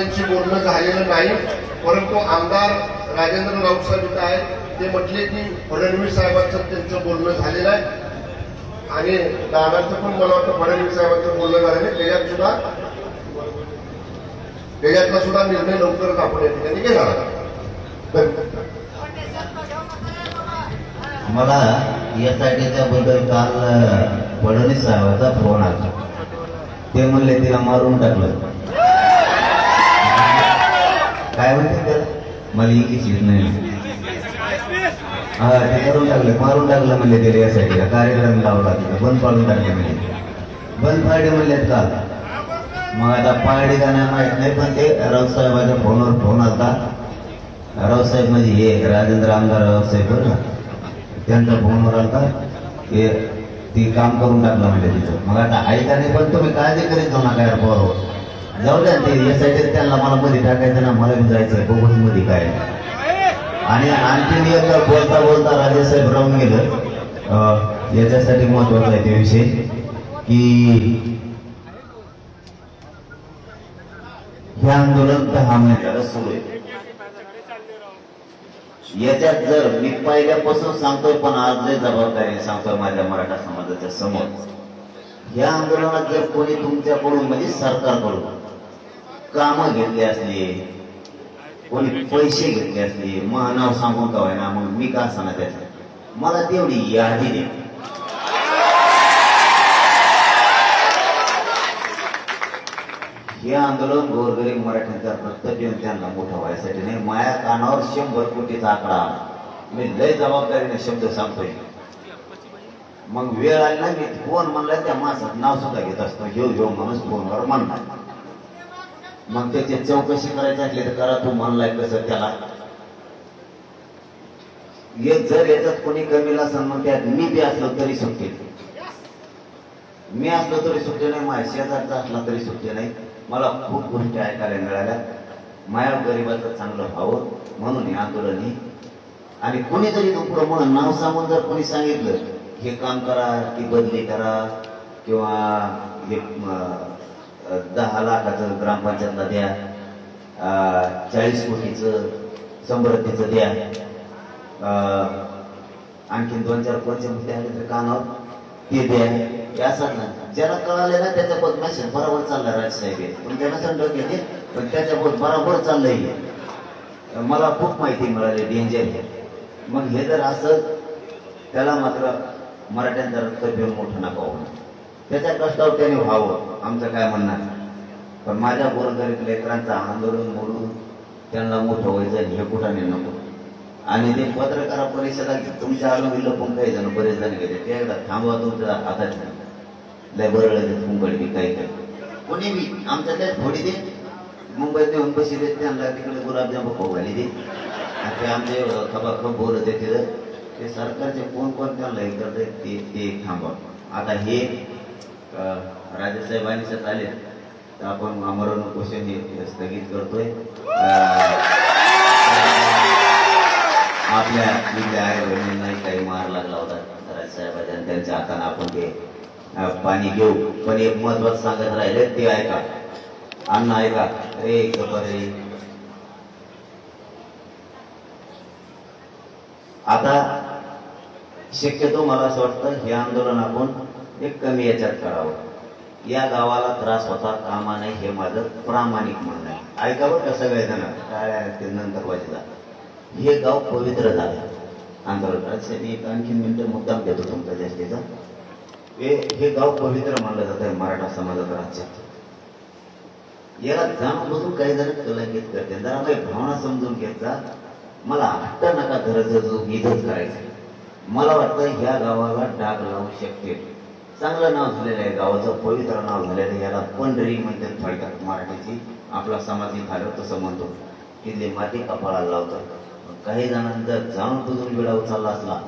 यांची बोलणं झालेलं नाही. परंतु आमदार राजेंद्र राऊतसाहेब इथं आहेत. ते म्हटले की फडणवीस साहेबांचं त्यांचं बोलणं झालेलं आहे. आणि दादांचं पण मला वाटतं फडणवीस साहेबांचं बोलणं झालेलं आहे. त्याच्यात सुद्धा त्याच्यातला सुद्धा निर्णय लवकरच आपण या ठिकाणी घेणार मला यासाठीच्या बद्दल काल फडणवीस साहेबाचा फोन आला. ते म्हणले तिला मारून टाकलं. काय म्हणते त्याला मला इंग्लिश येत नाही. हा ते करून टाकलं मारून टाकलं म्हणले ते यासाठी कार्यक्रम लावला तिथं. बंद पाडून टाकले म्हणजे बंद पाडले म्हणलेत का? मग आता पाडे का नाही नाही पण ते रावसाहेबाच्या फोनवर फोन आला रावसाहेब म्हणजे हे राजेंद्र आमदार रावसाहेब ना त्यांचा फोनवर आलता. ते ती काम करून टाकलं म्हणजे तिचं मग आता ऐका नाही पण तुम्ही काळजी करीत जाऊ नका यार बरोबर जाऊ द्या ते यासाठी त्यांना मला मध्ये टाकायचं ना मला जायचं बघून मध्ये काय आणि आणखीन एकदा बोलता बोलता राजेसाहेब राहून गेलं. याच्यासाठी महत्त्वाचा आहे ते विषय की हे आंदोलन दहा महिन्याला सुरू आहे. याच्यात जर मी पहिल्यापासून सांगतोय पण आज लय जबाबदारी सांगतोय माझ्या मराठा समाजाच्या समोर. या आंदोलनात जर कोणी तुमच्याकडून म्हणजे सरकारकडून कामं घेतली असली कोणी पैसे घेतले असले मग नाव सांगून का ना मग मी का सांगत त्याचं मला तेवढी यादी दे. हे आंदोलन गोरगरीब मराठ्यांचा प्रत्येक त्यांना मोठं व्हायसाठी नाही माया कानावर शंभर कोटीचा आकडा मी लय जबाबदारीने शब्द सांगतोय. मग वेळ आली ना मी फोन म्हणला त्या माणसात नाव सुद्धा घेत असतो. घेऊ घेऊ माणूस फोनवर म्हणणार मग त्याची चौकशी करायची असली तर करा तू म्हणलाय कसं त्याला. जर याच्यात कोणी कमी नसेल मग त्यात मी बी असलो तरी सुटते मी असलो तरी सुटते नाही माझ्या शेजारचा असला तरी सुटते नाही. मला खूप गोष्टी ऐकायला मिळाल्या. माया गरिबाचं चांगलं व्हावं म्हणून हे आंदोलन आणि कोणीतरी दुखलं म्हणून नाव सांगून जर कोणी सांगितलं हे काम करा की बदली करा किंवा हे दहा लाखाचं ग्रामपंचायतला द्या. चाळीस कोटीचं समृद्धीचं द्या. अं, आणखीन दोन चार कोणते मुद्दे आले तर कानावर? ते द्या. हे असं ना ज्याला कळाले ना त्याच्या बोध मॅसेज बरोबर चालला राजसाहेब पण तुमच्या नसेल घेते पण त्याच्या बोध बरोबर चाललंय मला खूप माहिती मिळाली डेंजर मग हे जर असं त्याला मात्र मराठ्यांचा रक्त पिऊन मोठं नका होणार त्याच्या कष्टावर त्याने व्हावं आमचं काय म्हणणार पण माझ्या गोरगरीब लेकरांचं आंदोलन मोडून त्यांना मोठं व्हायचं हे कुठाने नको? आणि ते पत्रकार परिषदा तुमच्या आलो पण काही जण बरेच जण गेले ते एकदा थांबवा तुमच्या हातात. नाही. लय बरं ते फुंकड बी काही काही कोणी मी आमच्या त्यात थोडी दे. मुंबईत नेऊन बशी देत त्यांना तिकडे गुलाबजाम खाऊ घाली दे. आणि ते आमचे खबाखब बोलत आहे तिथं ते सरकारचे कोण कोण त्यांना हे करत ते ते थांबवा. आता हे अं, राजेसाहेबांनी शेत आले तर आपण आमरण उपोषण हे स्थगित करतोय. अं, आपल्या इथल्या आई बहिणींनाही काही मार लागला होता राजसाहेबांच्या आणि त्यांच्या हाताने आपण ते पाणी घेऊ. पण एक महत्वाचं सांगत राहिले ते ऐका. अन्न ऐका. रे खबर रे आता शक्यतो मला असं वाटतं हे आंदोलन आपण एक कमी याच्यात करावं. या गावाला त्रास होता कामा नाही हे माझं प्रामाणिक म्हणणं आहे. ऐका बरं का सगळेजण काय ते नंतर वाजला हे गाव पवित्र झालं. आंदोलनाचे मी एक आणखी मिनिट मुद्दाम घेतो तुमचा जास्तीचा. हे हे गाव पवित्र मानलं जात आहे मराठा समाजात राज्यात याला जाणून बसून काही जण कलंकित करते जरा काही भावना समजून घ्यायचा मला हट्ट नका धरत जो इथंच करायचं मला वाटतं ह्या गावाला डाग लावू शकते चांगलं नाव झालेलं आहे गावाचं पवित्र नाव झालेलं आहे. याला पंढरी म्हणजे थोडक्यात मराठीची. आपला समाधी झालं तसं म्हणतो. तिथली माती कपाळाला लावतात. काही जणांना जर बुजून वेळा उचलला असला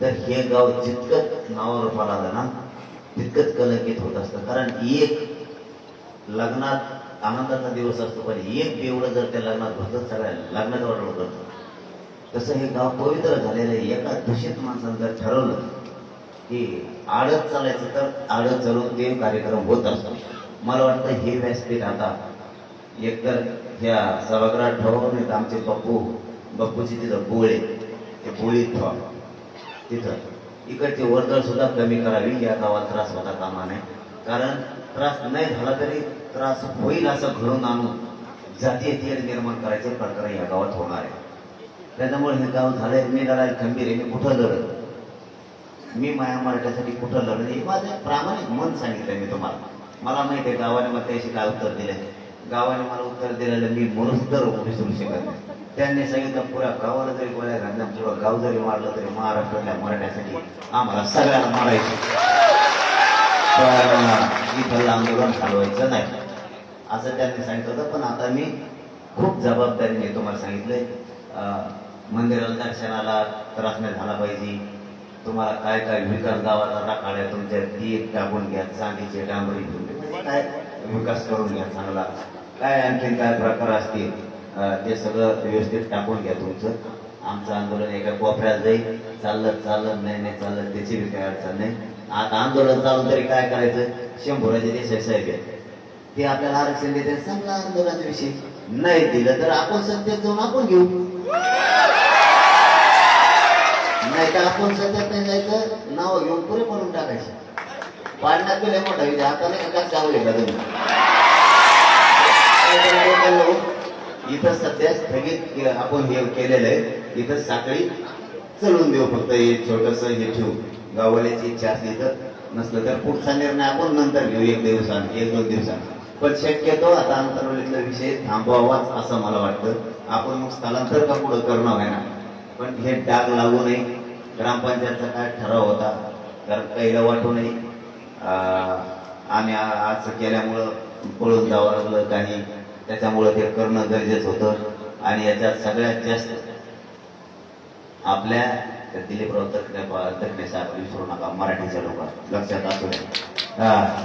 तर हे गाव जितकंच नावावर पाला ना तितकंच कलंकित होत असतं. कारण एक लग्नात आनंदाचा दिवस असतो पण एक एवढं जर त्या लग्नात भरत सगळ्या लग्नात वाटवलं करतो. तसं हे गाव पवित्र झालेलं आहे. एका दूषित माणसानं जर ठरवलं की आडत चालायचं तर आडत चालून ते कार्यक्रम होत असतो. मला वाटतं हे व्यासपीठ आता एकतर ह्या सभागृहात ठेवा नाही तर आमचे पप्पू बप्पूची तिथं बोळे ते बोळीत ठेवा. तिथं. इकडची वर्दळ सुद्धा कमी करावी या गावात त्रास होता कामा नये. कारण त्रास नाही झाला तरी त्रास होईल असं घडून आणून जातीय तेढ निर्माण करायचे प्रकार या गावात होणार आहे. त्याच्यामुळे हे गाव झालंय मी जरा खंबीर आहे मी कुठं लढत मी माया मराठ्यासाठी कुठं लढत हे माझं प्रामाणिक मन सांगितलंय मी तुम्हाला. मला माहिती आहे गावाने मग त्याशी काय उत्तर दिले गावाने मला उत्तर दिलेलं मी म्हणून विसरू शकत नाही. त्यांनी सांगितलं पुऱ्या गावाला जरी गोळ्या घालल्या पुरं गाव जरी मारलं तरी महाराष्ट्रातल्या मराठ्यासाठी आम्हाला सगळ्यांना मारायचं. पण इथलं आंदोलन चालवायचं नाही. असं त्यांनी सांगितलं होतं. पण आता मी खूप जबाबदारीने तुम्हाला सांगितलंय मंदिराला दर्शनाला त्रास नाही झाला पाहिजे. तुम्हाला काय काय विकास गावाचा राखाड्या तुमच्या ती टाकून घ्या चांदीचे डांबरी म्हणजे काय विकास करून घ्या चांगला. काय आणखीन काय प्रकार असतील? ते सगळं व्यवस्थित टाकून घ्या तुमचं. आमचं आंदोलन एका कोपऱ्यात जाईल. चाललं चाललं नाही नाही चाललं त्याची बी काही अडचण नाही. आता आंदोलन चालून तरी काय करायचं? शंभराचे देसाई साहेब आहेत. ते आपल्याला आरक्षण देते चांगला आंदोलनाचा विषय नाही दिलं तर आपण सत्तेत जाऊन आपण घेऊ. नाही तर आपण सत्यात नाही जायचं? नाव घेऊन पुरे म्हणून टाकायचे. पाडण्यात गेले मोठा विजय. आता नाही का चावले का तुम्ही? इथं सध्या स्थगित आपण हे केलेलं आहे. इथं साखळी चलवून देऊ फक्त. हे छोटस हे ठेवू. गाववाल्याची इच्छा असली तर नसलं तर पुढचा निर्णय आपण नंतर घेऊ. एक दिवसान एक दोन दिवसात पण शक्यतो आता अंतरवलीतला विषय थांबवावाच असं मला वाटतं. आपण मग स्थलांतर का पुढं करणं आहे ना पण हे डाग लागू नये. ग्रामपंचायतचा काय ठराव होता. कारण कैला वाटू नाही अं, आम्ही असं केल्यामुळं पळून जावं लागलं काही. त्याच्यामुळं ते करणं गरजेचं होतं. आणि याच्यात सगळ्यात जास्त आपल्या दिलीपराव तकने तकने साहेब विसरू नका मराठीच्या लोक लक्षात असू द्या. हा.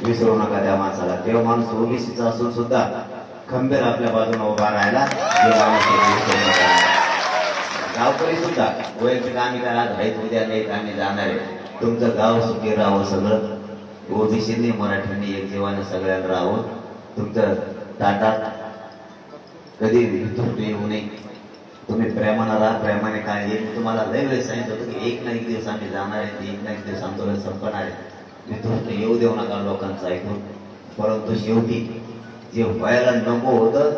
विसरू नका त्या माणसाला. तेव्हा माणूस ओबीसीचा असून सुद्धा खंबीर आपल्या बाजूने उभा राहायला गावकरी सुद्धा वैयक्तिक आम्ही काय आज आहेत उद्या नाहीत आम्ही जाणार आहे. तुमचं गाव सुखी राहावं सगळं. ओबीसीने मराठ्यांनी एक जीवानं सगळ्यांना राहावं तुमचं ताटात कधी वितुष्ट येऊ नये. तुम्ही प्रेमानं राहा प्रेमाने काय येईल तुम्हाला लय वेळेस सांगितलं होतं की एक ना एक दिवस आम्ही जाणार आहे एक ना एक दिवस आंदोलन संपणार आहे. वितुष्ट येऊ देऊ नका लोकांचं ऐकून. परंतु शेवटी जे व्हायला नको होतं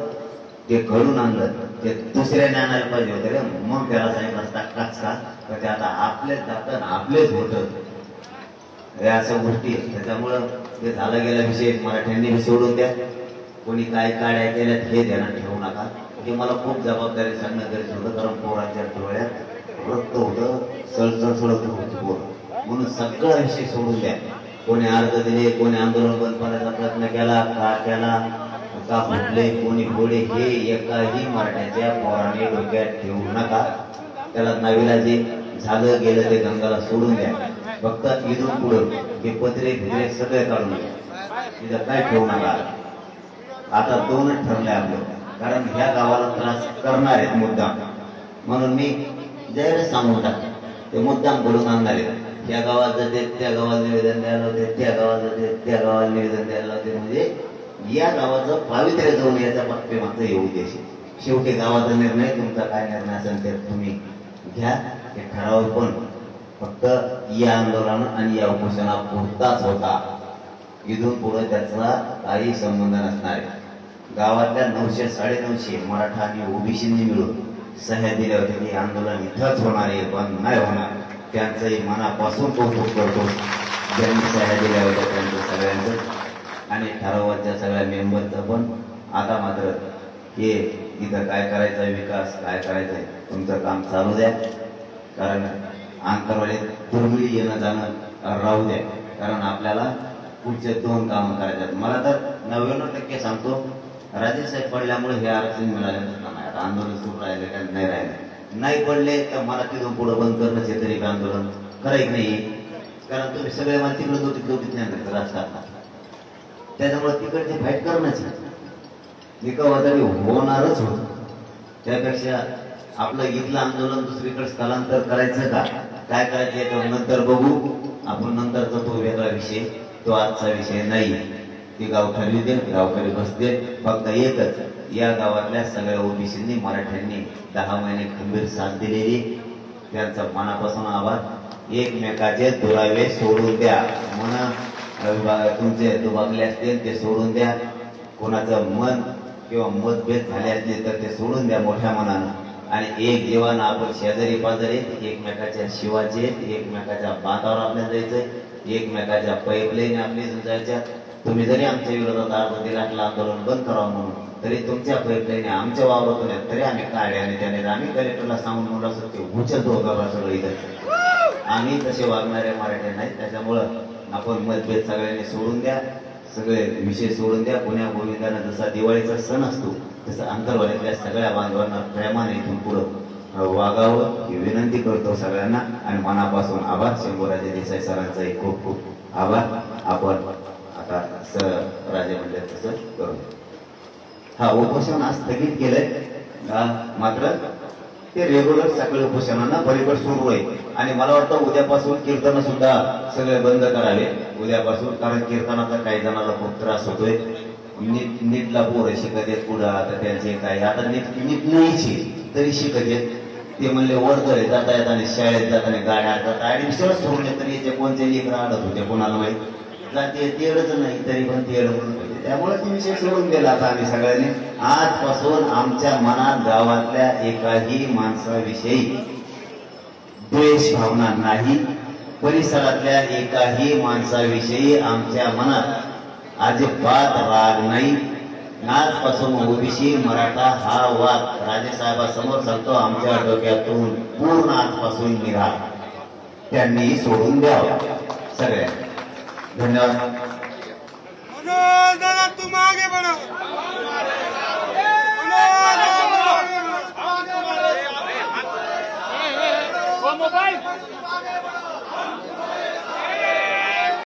ते घडून आणलं. ते दुसऱ्या ज्ञानाला पाहिजे होते रे मग त्याला सांगितलं असता काच. का तर ते आता आपलेच जातात आपलेच होत हे अशा गोष्टी त्याच्यामुळं ते झालं गेला विषय मराठ्यांनी बी सोडून द्या. कोणी काय काड्या केल्यात हे ध्यानात ठेवू नका. हे मला खूप जबाबदारी सांगणं गरजेचं होतं कारण पोरांच्या डोळ्यात रक्त होतं सळसळ सळत होती पोर. म्हणून सगळा विषय सोडून द्या. कोणी अर्ज दिले कोणी आंदोलन बंद करण्याचा प्रयत्न केला का केला का म्हटले कोणी घोडे हे एकाही मराठ्याच्या पोराने डोक्यात ठेवू नका. त्याला नवीला जे झालं गेलं ते गंगाला सोडून द्या. फक्त इथून पुढं हे पत्रे भित्रे सगळे काढून तिथं काय ठेवू नका. आता दोनच ठरले आपलं. कारण ह्या गावाला त्रास करणार आहेत मुद्दाम. म्हणून मी जयला सांगून टाक ते मुद्दाम बोलून आणणार आहेत. त्या गावात जाते त्या गावाला निवेदन द्यायला होते त्या गावात जाते त्या गावाला निवेदन द्यायला होते म्हणजे या गावाचं पावित्र्य जाऊन याच्या पाठीमागचं हे उद्देश आहे. शेवटी गावाचा निर्णय तुमचा काय निर्णय असेल ते तुम्ही घ्या ते ठराव पण. फक्त या आंदोलन आणि या उपोषणा पुरताच होता. इथून पुढे त्याचा काही संबंध नसणार आहे. गावातल्या नऊशे साडेनऊशे मराठा आणि ओबीसींनी मिळून सह्या दिल्या होत्या की आंदोलन इथंच होणार आहे पण नाही होणार. त्यांचंही मनापासून कौतुक करतो. ज्यांनी सह्या दिल्या होत्या त्यांचं सगळ्यांचं. आणि ठरावाच्या सगळ्या मेंबरचं पण आता मात्र हे इथं काय करायचं आहे विकास काय करायचा आहे तुमचं काम चालू द्या. कारण आंतरवाडीत दुर्मिळी येणं जाणं राहू द्या. कारण आपल्याला पुढचे दोन कामं करायचे मला तर नव्याण्णव टक्के सांगतो राजेसाहेब पडल्यामुळे हे आरक्षण मिळाले नाही. आता आंदोलन सुरू राहिले का? नाही राहिले. नाही पडले तर मला तिथून पुढं बंद करणं हे तरी आंदोलन करायचं नाही? कारण तुम्ही सगळे मला तिकडे दोघी दोघीच नाही. राजकारणात. त्याच्यामुळे तिकडचे फाईट करणंच निकावादारी होणारच होत. त्यापेक्षा आपलं इथलं आंदोलन दुसरीकडे स्थलांतर करायचं का? काय करायचं याच्यावर नंतर बघू. आपण नंतरचा तो वेगळा विषय. तो आजचा विषय नाही. ती गाव ठरली दे गावकरी बसते फक्त एकच या गावातल्या सगळ्या ओबीसींनी मराठ्यांनी दहा महिने खंबीर साथ दिलेली. त्यांचा मनापासून आभार. एकमेकाचे दुरावे सोडून द्या. म्हणा तुमचे दुबागले असतील ते सोडून द्या. कोणाचं मन किंवा मतभेद झाले असले तर ते सोडून द्या मोठ्या मनानं. आणि एक जीवन आपण शेजारी पाजारी एकमेकाच्या शिवाचे एकमेकाच्या बांधावर आपल्या जायचंय एकमेकाच्या पाईपलाईन आपली जायच्या तुम्ही जरी आमच्या विरोधात अर्ज दिला असला आंदोलन बंद करावं म्हणून तरी तुमच्या पाईपलाईन आमच्या वावरातून तरी आम्ही काढले आणि त्याने आम्ही कलेक्टरला सांगून म्हणलं असं ते उचलतो होता सगळं इथं. आम्ही तसे वागणाऱ्या मराठी नाहीत त्याच्यामुळं आपण मतभेद सगळ्यांनी सोडून द्या. सगळे विषय सोडून द्या. पुण्या गोविंदांना जसा दिवाळीचा सण असतो तसं अंतर्वाल्यातल्या सगळ्या बांधवांना प्रेमाने इथून पुढं वागावं ही विनंती करतो सगळ्यांना. आणि मनापासून आभार. शंभूराजे देसाई सरांचाही खूप खूप आभार. आपण आता सर राजे म्हणजे तसं करू. हा उपोषण आज स्थगित केलंय. मात्र ते रेग्युलर सगळे उपोषणांना पलीकड सुरू आहे आणि मला वाटतं उद्यापासून कीर्तन सुद्धा सगळे बंद करावे. उद्यापासून कारण कीर्तनाचा काही जणांना खूप त्रास होतोय. नीट नीटला पोरं शिकत येत पुढं. आता त्यांचे काय? आता नीट नीट नाहीची. तरी शिकत येत ते म्हणले वर्धर जाता येताना शाळेत जाताना गाड्या जातात ऍडमिशनच सोडले तरी याचे कोणते लेकर आडत होते? कोणाला माहिती? म्हटलं ते तेलच नाही तरी पण तेल म्हणून त्यामुळे ती विषय सोडून गेला आता आम्ही सगळ्यांनी. आजपासून आमच्या मनात गावातल्या एकाही माणसाविषयी द्वेष भावना नाही. परिसरातल्या एकाही माणसाविषयी आमच्या मनात अजिबात राग नाही. आजपासून ओबीसी मराठा हा वाद राजेसाहेबासमोर सांगतो आमच्या डोक्यातून. पूर्ण आजपासून निघा त्यांनी सोडून द्यावा सगळ्या तुम आगे बढ़ित